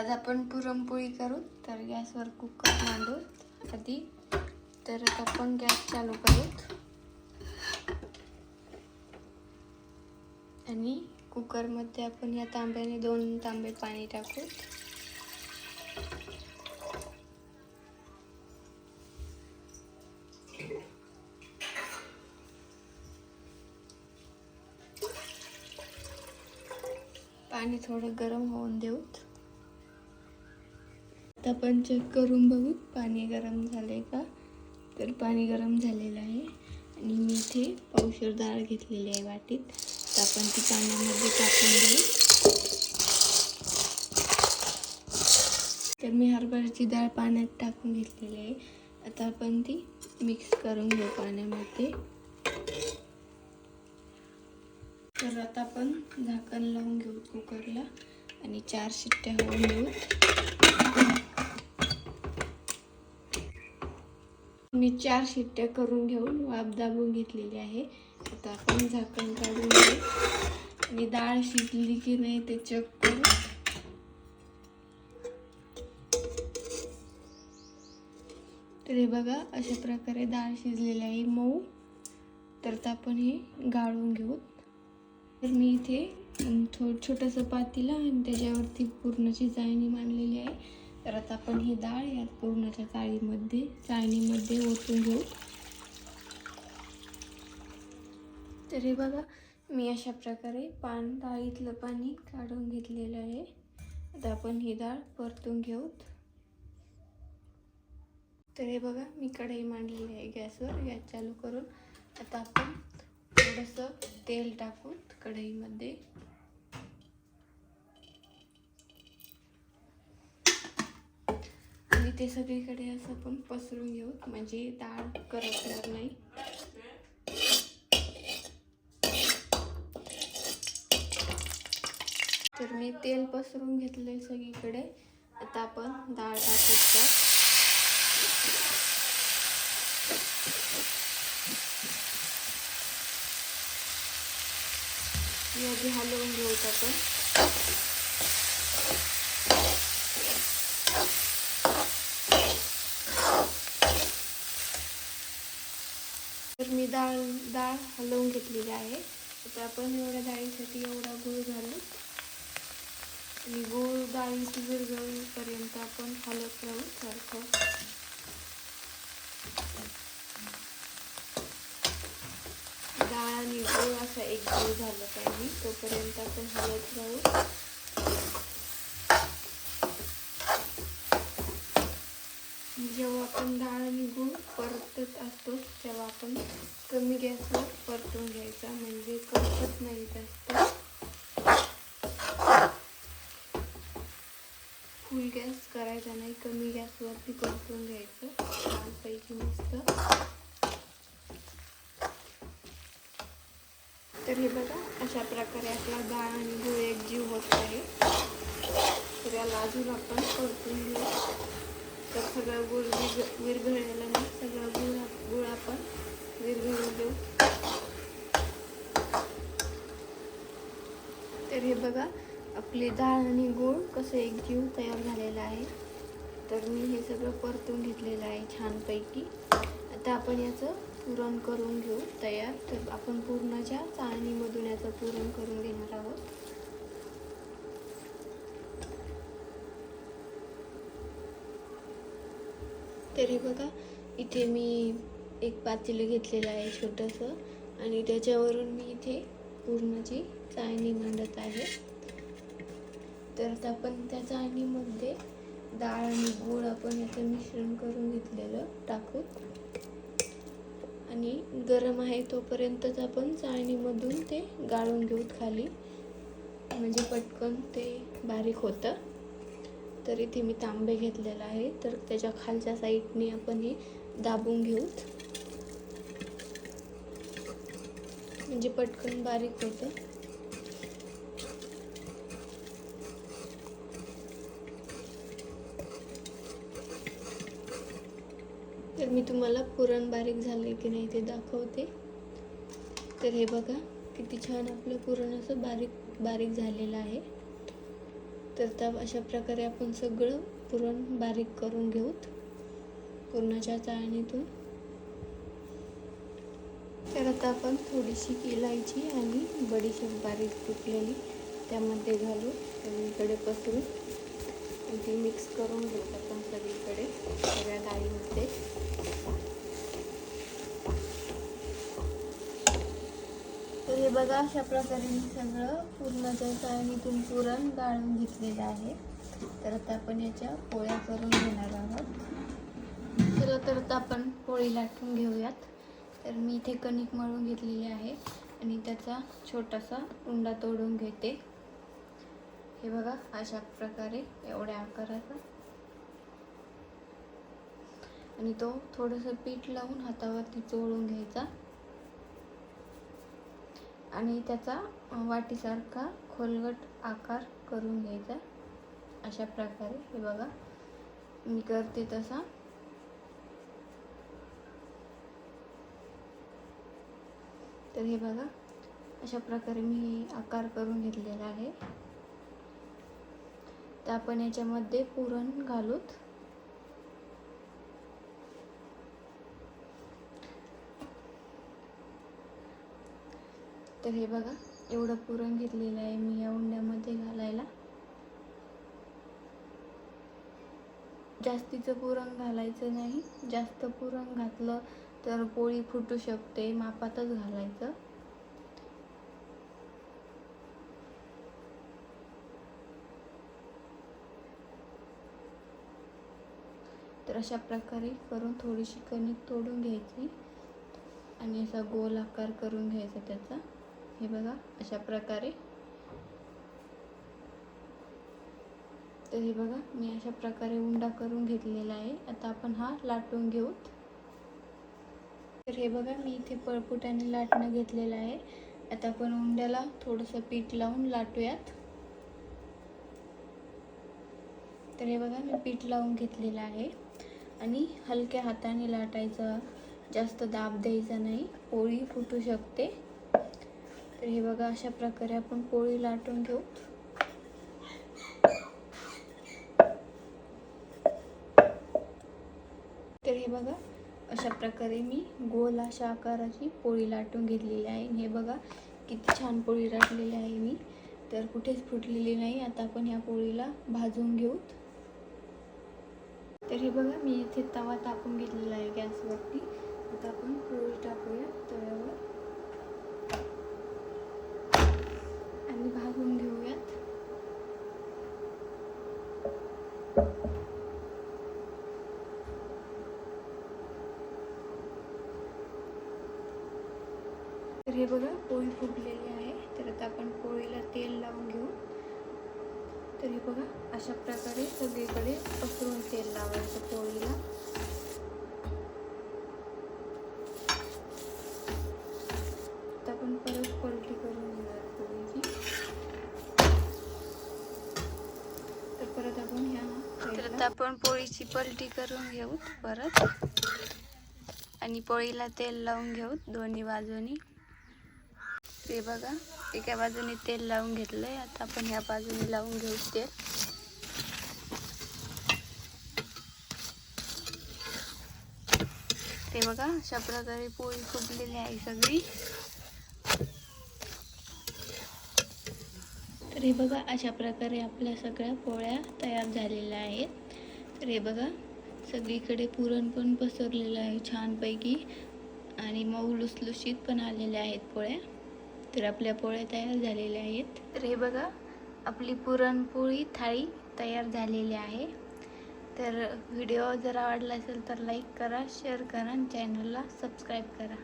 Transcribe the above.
आज आपण पुरणपोळी करू. तर गॅसवर कुकर मांडू. आधी तर आपण गॅस चालू करू. आणि कुकरमध्ये आपण या तांब्याने दोन तांबे पाणी टाकू. पाणी थोडं गरम होऊन देऊत आता आपण चेक करून बघू. पाणी गरम झालं आहे का? तर पाणी गरम झालेलं आहे. आणि मी इथे पावशर डाळ घेतलेली आहे वाटीत. तर आपण ती पाण्यामध्ये टाकून देऊ. तर मी हरभऱ्याची डाळ पाण्यात टाकून घेतलेली आहे. आता आपण ती मिक्स करून घेऊ पाण्यामध्ये. तर आता आपण झाकण लावून घेऊ कुकरला आणि चार शिट्ट्या होऊन घेऊ मी चार शिट्ट्या करून घेऊन वाफ दाबून घेतलेली आहे. आता आपण झाकण काढून घेऊ. आणि डाळ शिजली की नाही ते चेक करू. तर हे बघा अशा प्रकारे डाळ शिजलेली आहे मऊ. तर आपण हे गाळून घेऊ. तर मी इथे थोडं छोटंसं पातीला आणि त्याच्यावरती पूर्णाची चाळणी मांडलेली आहे. तर आता आपण ही डाळ या पुरणाच्या चाळीमध्ये चाळणीमध्ये ओतून घेऊ. तर हे बघा मी अशा प्रकारे पान डाळीतलं पाणी काढून घेतलेलं आहे. आता आपण ही डाळ परतून घेऊ तर हे बघा मी कढई मांडलेली आहे गॅसवर गॅस चालू करून. आता आपण थोडंसं तेल टाकून कढईमध्ये आणि ते सगळीकडे असं आपण पसरून घेऊ. म्हणजे डाळ करपणार नाही. तर मी तेल पसरून घेतलंय सगळीकडे. आता आपण डाळ टाकू त्यात हलवून घेऊत आपण तर मी डाळ डाळ हलवून घेतलेली आहे. आता आपण एवढ्या डाळीसाठी एवढा गूळ घालू. आणि गूळ डाळीची विरघळीपर्यंत आपण हलत राहू सारखं. डाळ आणि गूळ असा एक गूळ झालं पाहिजे. तोपर्यंत आपण हलत राहू आपण डाळ आणि गूळ परतत असतो तेव्हा आपण कमी गॅसवर परतून घ्यायचा. म्हणजे करपत नाही जास्त. फुल गॅस करायचा नाही कमी गॅसवरती परतून घ्यायचं. छानपैकी मस्त. तर हे बघा अशा प्रकारे आपला डाळ आणि गुळ एक जीव होत आहे. तर याला अजून आपण परतून घेऊ. तर सगळं गुळ विग विरघळलेलं नाही. सगळं गुळ गुळ आपण विरघळून देऊ तर हे बघा आपली डाळ आणि गूळ कसं एक जीव तयार झालेला आहे. तर मी हे सगळं परतून घेतलेलं आहे छानपैकी. आता आपण याचं पुरण करून घेऊ तयार. तर आपण पूर्णच्या चाळणीमधून याचं पुरण करून घेणार आहोत तरी बघा इथे मी एक पातेलं घेतलेलं आहे छोटंसं आणि त्याच्यावरून मी इथे पूर्णाची चाळणी मांडत आहे. तर आता आपण त्या चाळणीमध्ये डाळ आणि गूळ आपण याचं मिश्रण करून घेतलेलं टाकू. आणि गरम आहे तोपर्यंतच आपण चाळणीमधून ते गाळून घेऊ खाली. म्हणजे पटकन ते बारीक होतं. तर इथे मी तांबे घेतलेला आहे. तर त्याच्या खालच्या साईडने आपण हे दाबून घेऊ म्हणजे पटकन बारीक होतं. तर मी तुम्हाला पुरण बारीक झालं की नाही ते दाखवते. तर हे बघा किती छान आपलं पुरण असं बारीक बारीक झालेलं आहे. तर त्या अशा प्रकारे आपण सगळं पुरण बारीक करून घेऊत. पुरणाच्या चाळणीतून. तर आता आपण थोडीशी इलायची आणि बडीशेप बारीक तुटलेली त्यामध्ये घालू सगळीकडे पसरून ती मिक्स करून घेऊ बघा अशा प्रकारे मी सगळं पूर्ण पूर्णाच्या इथून पुरण गाळून घेतलेलं आहे. तर आता आपण याच्या पोळ्या करून घेणार आहोत. चला तर आता आपण पोळी लाटून घेऊयात. तर मी इथे कणिक मळून घेतलेली आहे आणि त्याचा छोटासा उंडा तोडून घेते. हे बघा अशा प्रकारे एवढ्या आकाराचा. आणि तो थोडंसं पीठ लावून हातावरती चोळून घ्यायचा. आणि त्याचा वाटीसारखा खोलगट आकार करून घ्यायचा. अशा प्रकारे हे बघा मी करते तसा. तर हे बघा अशा प्रकारे मी आकार करून घेतलेला आहे. तर आपण याच्यामध्ये पुरण घालूत. तर हे बघा एवढं पुरण घेतलेलं आहे मी या उंड्यामध्ये घालायला. जास्तीचं पुरण घालायचं नाही. जास्त पुरण घातलं तर पोळी फुटू शकते मापातच घालायचं. तर अशा प्रकारे करून थोडीशी कणिक तोडून घ्यायची आणि असा गोल आकार करून घ्यायचा त्याचा. हे बघा अशा प्रकारे. तर हे बघा मी अशा प्रकारे उंडा करून घेतलेला आहे. आता आपण हा लाटून घेऊत. तर हे बघा मी इथे पळपुट्याने लाटणं घेतलेलं आहे. आता आपण उंड्याला थोडंसं पीठ लावून लाटूयात. तर हे बघा मी पीठ लावून घेतलेलं आहे. आणि हलक्या हाताने लाटायचं जास्त दाब द्यायचा नाही. पोळी फुटू शकते. तर हे बघा अशा प्रकारे आपण पोळी लाटून घेऊ. तर हे बघा अशा प्रकारे मी गोल अशा आकाराची पोळी लाटून घेतलेली आहे. हे बघा किती छान पोळी लाटलेली आहे मी. तर कुठेच फुटलेली नाही. आता आपण ह्या पोळीला भाजून घेऊ तर हे बघा मी इथे तवा तापून घेतलेला आहे गॅसवरती. आता आपण पोळी टाकूया तव्यावर आणि भाजून घेऊयात तर हे बघा पोळी फुगलेली आहे. तर आता आपण पोळीला तेल लावून घेऊ. तर हे बघा अशा प्रकारे सगळीकडे पसरून तेल लावायचं पोळीला. आता आपण पोळीची पलटी करून घेऊ परत. आणि पोळीला तेल लावून घेऊ दोन्ही बाजूनी. ते बघा एका बाजूने तेल लावून घेतलंय. आता आपण ह्या बाजूने लावून घेऊ तेल. ते बघा अशा प्रकारे पोळी फुगलेली आहे सगळी. तर हे बघा अशा प्रकारे आपल्या सगळ्या पोळ्या तयार झालेल्या आहेत. तर हे बघा सगळीकडे पुरण पण पसरलेलं आहे छानपैकी आणि मऊ लुसलुशीत पण आलेल्या आहेत पोळ्या. तर आपल्या पोळ्या तयार झालेल्या आहेत. तर हे बघा आपली पुरणपोळी थाळी तयार झालेली आहे. तर व्हिडिओ जर आवडला असेल तर लाईक करा शेअर करा आणि चॅनलला सबस्क्राईब करा.